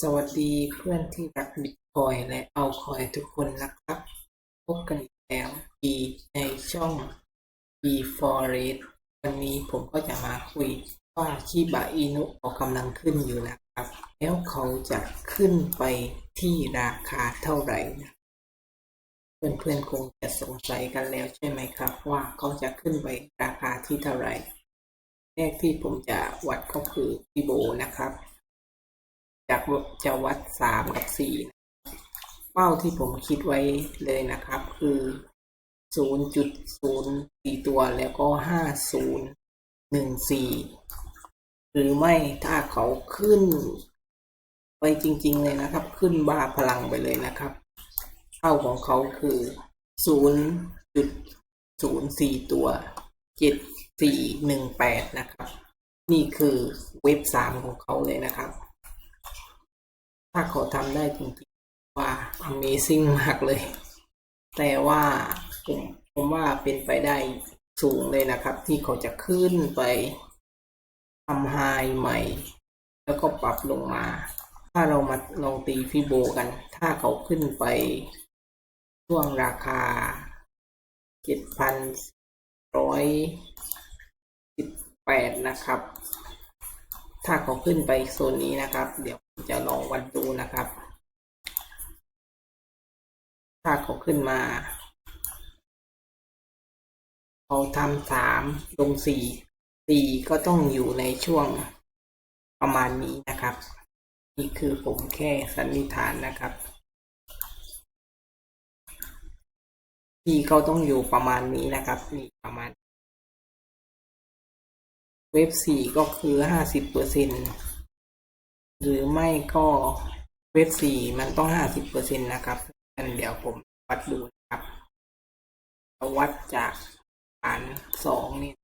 สวัสดีเพื่อนที่รักบิตคอยและเอาคอยทุกคนนะครับ พบกันอีกแล้วอีในช่อง b f o r e s t วันนี้ผมก็จะมาคุยว่าชิบะอินุออกกำลังขึ้นอยู่นะครับ แล้วเขาจะขึ้นไปที่ราคาเท่าไหร่นะเพื่อนๆคงจะสงสัยกันแล้วใช่ไหมครับ ว่าเขาจะขึ้นไปราคาที่เท่าไหร่แรกที่ผมจะวัดก็คือฟิโบนะครับ จากจะวัดสามกับสี่เป้าที่ผมคิดไว้เลยนะครับ คือศูนย์จุดศูนย์สี่ตัวแล้วก็ห้าศูนย์หนึ่งสี่หรือไม่ถ้าเขาขึ้น ไปจริง ๆ เลยนะครับ ขึ้นบ้าพลังไปเลยนะครับเป้าของเขาคือศูนย์จุดศูนย์สี่ตัวเจ็ดสี่หนึ่งแปดนะครับ นี่คือเว็บสามของเขาเลยนะครับ ถ้าเขาทำได้จริงๆว่า Amazing มากเลย แต่ว่าผมผมว่าเป็นไปได้สูงเลยนะครับ ที่เขาจะขึ้นไปทำไฮใหม่ แล้วก็ปรับลงมา ถ้าเรามาลองตีฟิโบกัน ถ้าเขาขึ้นไปช่วงราคาเจ็ดพันร้อยสิบแปดนะครับ ถ้าเขาขึ้นไปโซนนี้นะครับ เดี๋ยว จะลองวัดดูนะครับถ้าเขาขึ้นมาเขาทำสามลงสี่สี่ก็ต้องอยู่ในช่วงประมาณนี้นะครับ นี่คือผมแค่สันนิษฐานนะครับที่เขาต้องอยู่ประมาณนี้นะครับนี่ประมาณ เว็บสี่ก็คือห้าสิบเปอร์เซ็น หรือไม่ก็เว็บสี่มันต้องห้าสิบเปอร์เซ็นนะครับงั้นเดี๋ยวผมวัดดูนะครับ วัดจากฐานสองเนี่ย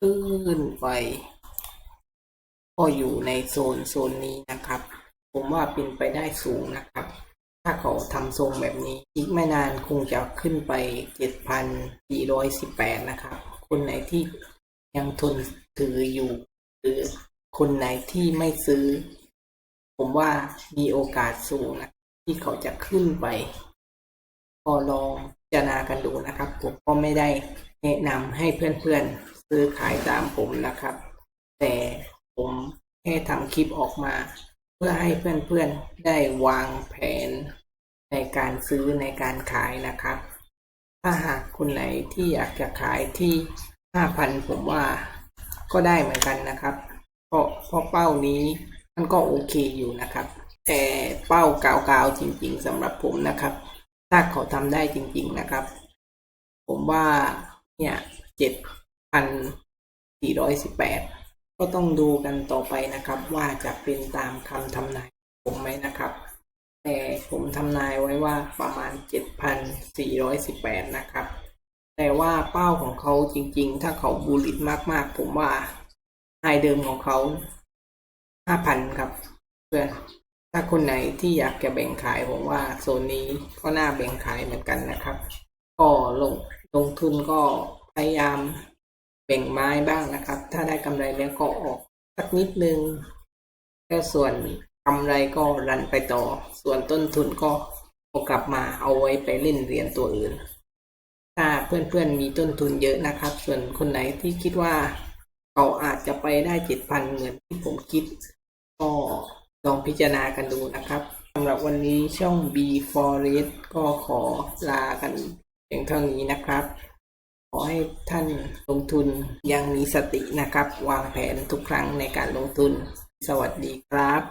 ขึ้นไปก็อยู่ในโซนโซนนี้นะครับ ผมว่าเป็นไปได้สูงนะครับ ถ้าเขาทำทรงแบบนี้ อีกไม่นานคงจะขึ้นไปเจ็ดพันสี่ร้อยสิบแปดนะครับ คนไหนที่ยังทนถืออยู่ หรือ คนไหนที่ไม่ซื้อ ผมว่ามีโอกาสสูงนะที่เขาจะขึ้นไปพอลองพิจารณากันดูนะครับ ผมก็ไม่ได้แนะนำให้เพื่อนๆซื้อขายตามผมนะครับ แต่ผมแค่ทำคลิปออกมา เพื่อให้เพื่อนๆได้วางแผนในการซื้อในการขายนะครับ ถ้าหากคนไหนที่อยากจะขายที่ห้าพันผมว่าก็ได้เหมือนกันนะครับ เพราะเพราะเป้านี้มันก็โอเคอยู่นะครับ แต่เป้ากาวๆจริง ๆสำหรับผมนะครับ ถ้าเขาทำได้จริง ๆนะครับ ผมว่าเนี่ยเจ็ดพันสี่ร้อยสิบแปดก็ต้องดูกันต่อไปนะครับ ว่าจะเป็นตามคำทำนายผมไหมนะครับ แต่ผมทำนายไว้ว่าประมาณเจ็ดพันสี่ร้อยสิบแปดนะครับ แต่ว่าเป้าของเขาจริงๆ ถ้าเขาบูลลิตมากๆ ผมว่า ไฮเดิมของเขาห้าพันครับ เพื่อนถ้าคนไหนที่อยากจะแบ่งขายผมว่าโซนนี้ก็น่าแบ่งขายเหมือนกันนะครับ ก็ลงลงทุนก็พยายามแบ่งไม้บ้างนะครับ ถ้าได้กำไรแล้วก็ออกสักนิดนึงแล้วส่วนกำไรก็รันไปต่อ ส่วนต้นทุนก็เอากลับมาเอาไว้ไปเล่นเหรียญตัวอื่น ถ้าเพื่อนๆมีต้นทุนเยอะนะครับ ส่วนคนไหนที่คิดว่า เขาอาจจะไปได้เจ็ดพันเหมือนที่ผมคิด ก็ลองพิจารณากันดูนะครับสำหรับวันนี้ช่อง B Forest ก็ขอลากันเพียงเท่านี้นะครับ ขอให้ท่านลงทุนยังมีสตินะครับ วางแผนทุกครั้งในการลงทุน สวัสดีครับ